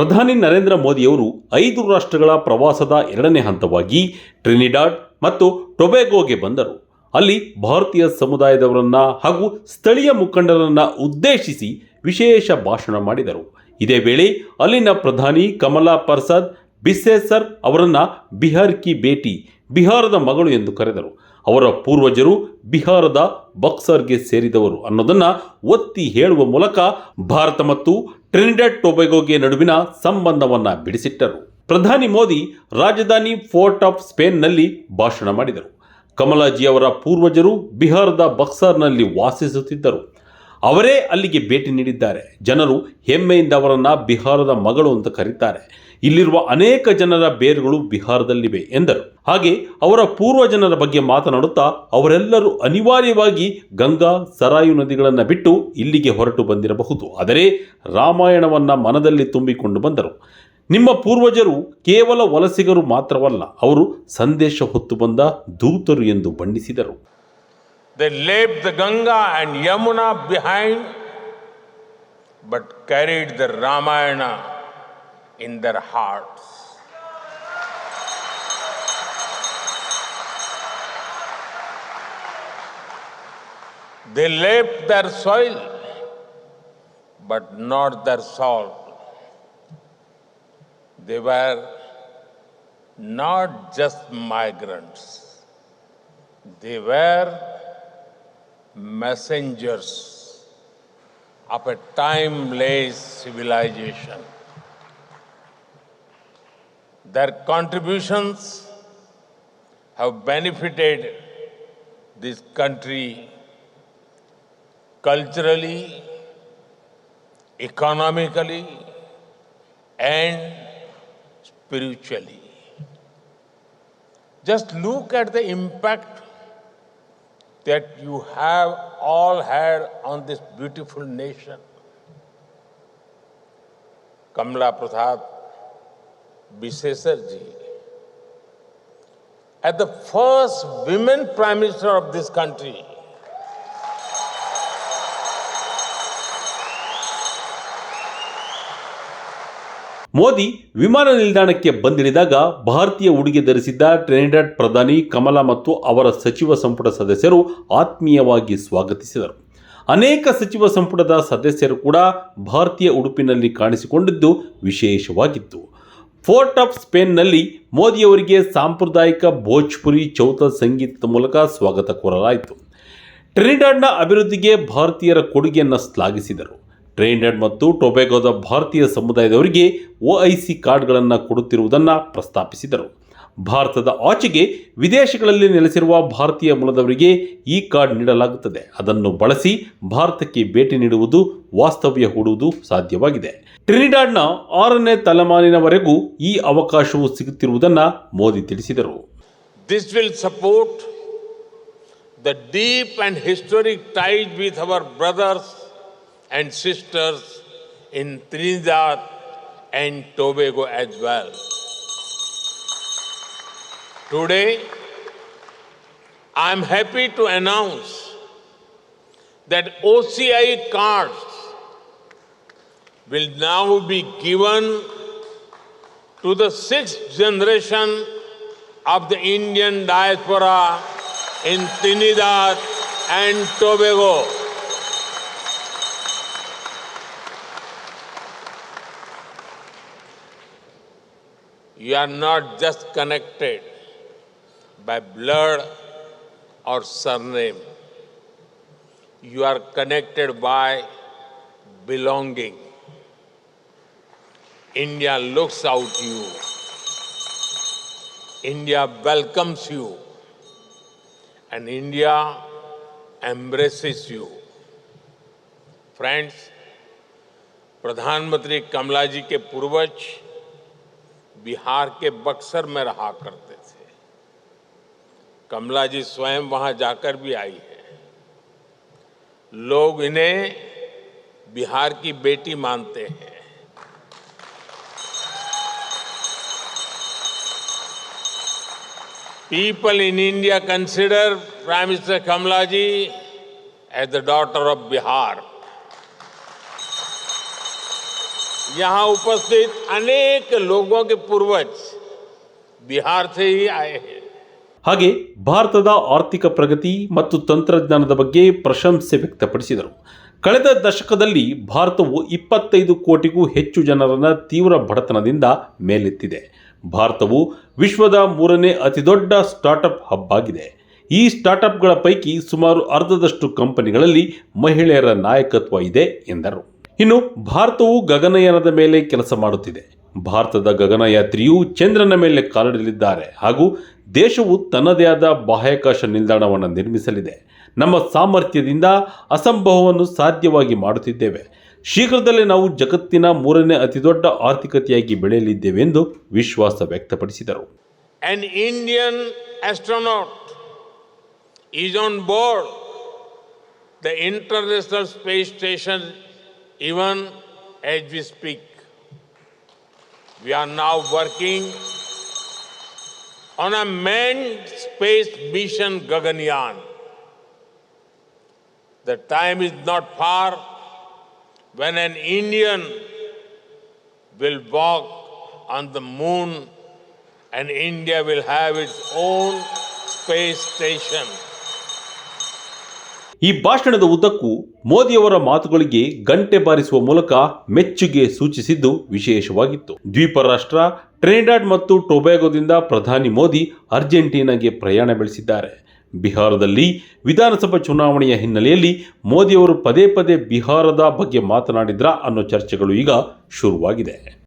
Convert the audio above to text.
ಪ್ರಧಾನಿ ನರೇಂದ್ರ ಮೋದಿಯವರು ಐದು ರಾಷ್ಟ್ರಗಳ ಪ್ರವಾಸದ ಎರಡನೇ ಹಂತವಾಗಿ ಟ್ರಿನಿಡಾಡ್ ಮತ್ತು ಟೊಬೆಗೋಗೆ ಬಂದರು. ಅಲ್ಲಿ ಭಾರತೀಯ ಸಮುದಾಯದವರನ್ನ ಹಾಗೂ ಸ್ಥಳೀಯ ಮುಖಂಡರನ್ನ ಉದ್ದೇಶಿಸಿ ವಿಶೇಷ ಭಾಷಣ ಮಾಡಿದರು. ಇದೇ ವೇಳೆ ಅಲ್ಲಿನ ಪ್ರಧಾನಿ ಕಮಲಾ ಪ್ರಸಾದ್ ಬಿಸ್ಸೇಸರ್ ಅವರನ್ನ ಬಿಹಾರ್ ಕಿ ಭೇಟಿ ಬಿಹಾರದ ಮಗಳು ಎಂದು ಕರೆದರು. ಅವರ ಪೂರ್ವಜರು ಬಿಹಾರದ ಬಕ್ಸರ್ಗೆ ಸೇರಿದವರು ಅನ್ನೋದನ್ನು ಒತ್ತಿ ಹೇಳುವ ಮೂಲಕ ಭಾರತ ಮತ್ತು ಟ್ರಿನಿಡಾಡ್ ಟೊಬೆಗೋಗೆ ನಡುವಿನ ಸಂಬಂಧವನ್ನು ಬಿಡಿಸಿಟ್ಟರು. ಪ್ರಧಾನಿ ಮೋದಿ ರಾಜಧಾನಿ ಫೋರ್ಟ್ ಆಫ್ ಸ್ಪೇನ್ನಲ್ಲಿ ಭಾಷಣ ಮಾಡಿದರು. ಕಮಲಾಜಿಯವರ ಪೂರ್ವಜರು ಬಿಹಾರದ ಬಕ್ಸರ್ನಲ್ಲಿ ವಾಸಿಸುತ್ತಿದ್ದರು. ಅವರೇ ಅಲ್ಲಿಗೆ ಭೇಟಿ ನೀಡಿದ್ದಾರೆ. ಜನರು ಹೆಮ್ಮೆಯಿಂದ ಅವರನ್ನು ಬಿಹಾರದ ಮಗಳು ಅಂತ ಕರೀತಾರೆ. ಇಲ್ಲಿರುವ ಅನೇಕ ಜನರ ಬೇರುಗಳು ಬಿಹಾರದಲ್ಲಿವೆ ಎಂದರು. ಹಾಗೆ ಅವರ ಪೂರ್ವಜನರ ಬಗ್ಗೆ ಮಾತನಾಡುತ್ತಾ ಅವರೆಲ್ಲರೂ ಅನಿವಾರ್ಯವಾಗಿ ಗಂಗಾ, ಸರಾಯು ನದಿಗಳನ್ನು ಬಿಟ್ಟು ಇಲ್ಲಿಗೆ ಹೊರಟು ಬಂದಿರಬಹುದು. ಆದರೆ ರಾಮಾಯಣವನ್ನು ಮನದಲ್ಲಿ ತುಂಬಿಕೊಂಡು ಬಂದರು. ನಿಮ್ಮ ಪೂರ್ವಜರು ಕೇವಲ ವಲಸಿಗರು ಮಾತ್ರವಲ್ಲ, ಅವರು ಸಂದೇಶ ಹೊತ್ತು ಬಂದ ದೂತರು ಎಂದು ಬಣ್ಣಿಸಿದರು. They left the Ganga and Yamuna behind, but carried the Ramayana in their hearts. They left their soil, but not their soul. They were not just migrants, they were messengers of a timeless civilization. Their contributions have benefited this country culturally, economically, and spiritually. Just look at the impact that you have all had on this beautiful nation. Kamla Prasad Bisesar ji, as the first women prime minister of this country, Modi ವಿಮಾನ ನಿಲ್ದಾಣಕ್ಕೆ ಬಂದಿಳಿದಾಗ ಭಾರತೀಯ ಉಡುಗೆ ಧರಿಸಿದ್ದ Trinidad ಪ್ರಧಾನಿ ಕಮಲಾ ಮತ್ತು ಅವರ ಸಚಿವ ಸಂಪುಟ ಸದಸ್ಯರು ಆತ್ಮೀಯವಾಗಿ ಸ್ವಾಗತಿಸಿದರು. ಅನೇಕ ಸಚಿವ ಸಂಪುಟದ ಸದಸ್ಯರು ಕೂಡ ಭಾರತೀಯ ಉಡುಪಿನಲ್ಲಿ ಕಾಣಿಸಿಕೊಂಡಿದ್ದು ವಿಶೇಷವಾಗಿತ್ತು. ಫೋರ್ಟ್ ಆಫ್ ಸ್ಪೇನ್ನಲ್ಲಿ ಮೋದಿಯವರಿಗೆ ಸಾಂಪ್ರದಾಯಿಕ ಭೋಜ್ಪುರಿ, ಚೌತ ಸಂಗೀತದ ಮೂಲಕ ಸ್ವಾಗತ ಕೋರಲಾಯಿತು. ಟ್ರಿನಿಡಾಡ್ನ ಅಭಿವೃದ್ಧಿಗೆ ಭಾರತೀಯರ ಕೊಡುಗೆಯನ್ನು ಶ್ಲಾಘಿಸಿದರು. ಟ್ರಿನಿಡಾಡ್ ಮತ್ತು ಟೊಬೆಗೋದ ಭಾರತೀಯ ಸಮುದಾಯದವರಿಗೆ ಒಐಸಿ ಕಾರ್ಡ್ಗಳನ್ನು ಕೊಡುತ್ತಿರುವುದನ್ನು ಪ್ರಸ್ತಾಪಿಸಿದರು. ಭಾರತದ ಆಚೆಗೆ ವಿದೇಶಗಳಲ್ಲಿ ನೆಲೆಸಿರುವ ಭಾರತೀಯ ಮೂಲದವರಿಗೆ ಈ ಕಾರ್ಡ್ ನೀಡಲಾಗುತ್ತದೆ. ಅದನ್ನು ಬಳಸಿ ಭಾರತಕ್ಕೆ ಭೇಟಿ ನೀಡುವುದು ವಾಸ್ತವ್ಯ ಹೂಡುವುದು ಸಾಧ್ಯವಾಗಿದೆ. ಟ್ರಿನಿಡಾಡ್ನ ಆರನೇ ತಲೆಮಾರಿನವರೆಗೂ ಈ ಅವಕಾಶವು ಸಿಗುತ್ತಿರುವುದನ್ನು ಮೋದಿ ತಿಳಿಸಿದರು. This will support the deep and historic ties with our brothers and sisters in Trinidad and Tobago as well. Today, I am happy to announce that OCI cards will now be given to the sixth generation of the Indian diaspora in Trinidad and Tobago. You are not just connected by blood or surname. You are connected by belonging. India looks out you. India welcomes you. And India embraces you. Friends, प्रधानमंत्री कमला जी के पूर्वज बिहार के बक्सर में रहा करते थे। कमला जी स्वयं वहाँ जाकर भी आई है। लोग इन्हें बिहार की बेटी मानते हैं। People in India consider prime minister Kamala ji as the daughter of Bihar यहाँ उपस्थित अनेक लोगों के पूर्वज बिहार से ही आए हैं ಹಾಗೆ ಭಾರತದ ಆರ್ಥಿಕ ಪ್ರಗತಿ ಮತ್ತು ತಂತ್ರಜ್ಞಾನದ ಬಗ್ಗೆ ಪ್ರಶಂಸೆ ವ್ಯಕ್ತಪಡಿಸಿದರು ಕಳೆದ ದಶಕದಲ್ಲಿ ಭಾರತವು ಇಪ್ಪತ್ತೈದು ಕೋಟಿಗೂ ಹೆಚ್ಚು ಜನರನ್ನ ತೀವ್ರ ಬಡತನದಿಂದ ಮೇಲೆತ್ತಿದೆ ಭಾರತವು ವಿಶ್ವದ ಮೂರನೇ ಅತಿದೊಡ್ಡ ಸ್ಟಾರ್ಟಪ್ ಹಬ್ ಆಗಿದೆ ಈ ಸ್ಟಾರ್ಟಪ್ಗಳ ಪೈಕಿ ಸುಮಾರು ಅರ್ಧದಷ್ಟು ಕಂಪನಿಗಳಲ್ಲಿ ಮಹಿಳೆಯರ ನಾಯಕತ್ವ ಇದೆ ಎಂದರು ಇನ್ನು ಭಾರತವು ಗಗನಯಾನದ ಮೇಲೆ ಕೆಲಸ ಮಾಡುತ್ತಿದೆ. ಭಾರತದ ಗಗನಯಾತ್ರಿಯು ಚಂದ್ರನ ಮೇಲೆ ಕಾಲಿಡಲಿದ್ದಾರೆ ಹಾಗೂ ದೇಶವು ತನ್ನದೇ ಆದ ಬಾಹ್ಯಾಕಾಶ ನಿಲ್ದಾಣವನ್ನು ನಿರ್ಮಿಸಲಿದೆ. ನಮ್ಮ ಸಾಮರ್ಥ್ಯದಿಂದ ಅಸಂಭವವನ್ನು ಸಾಧ್ಯವಾಗಿ ಮಾಡುತ್ತಿದ್ದೇವೆ. ಶೀಘ್ರದಲ್ಲೇ ನಾವು ಜಗತ್ತಿನ ಮೂರನೇ ಅತಿದೊಡ್ಡ ಆರ್ಥಿಕತೆಯಾಗಿ ಬೆಳೆಯಲಿದ್ದೇವೆ ಎಂದು ವಿಶ್ವಾಸ ವ್ಯಕ್ತಪಡಿಸಿದರು. An Indian astronaut is on board the International Space Station even as we speak. We are now working on a manned space mission Gaganyaan. The time is not far when an Indian will walk on the moon and India will have its own space station. ಈ ಭಾಷಣದ ಉದ್ದಕ್ಕೂ ಮೋದಿಯವರ ಮಾತುಗಳಿಗೆ ಗಂಟೆ ಬಾರಿಸುವ ಮೂಲಕ ಮೆಚ್ಚುಗೆ ಸೂಚಿಸಿದ್ದು ವಿಶೇಷವಾಗಿತ್ತು. ದ್ವೀಪ ರಾಷ್ಟ್ರ, ಟ್ರಿನಿಡಾಡ್ ಮತ್ತು ಟೊಬ್ಯಾಗೋದಿಂದ ಪ್ರಧಾನಿ ಮೋದಿ ಅರ್ಜೆಂಟೀನಾಗೆ ಪ್ರಯಾಣ ಬೆಳೆಸಿದ್ದಾರೆ. ಬಿಹಾರದಲ್ಲಿ ವಿಧಾನಸಭಾ ಚುನಾವಣೆಯ ಹಿನ್ನೆಲೆಯಲ್ಲಿ ಮೋದಿಯವರು ಪದೇ ಪದೇ ಬಿಹಾರದ ಬಗ್ಗೆ ಮಾತನಾಡಿದ್ರ ಅನ್ನೋ ಚರ್ಚೆಗಳು ಈಗ ಶುರುವಾಗಿದೆ.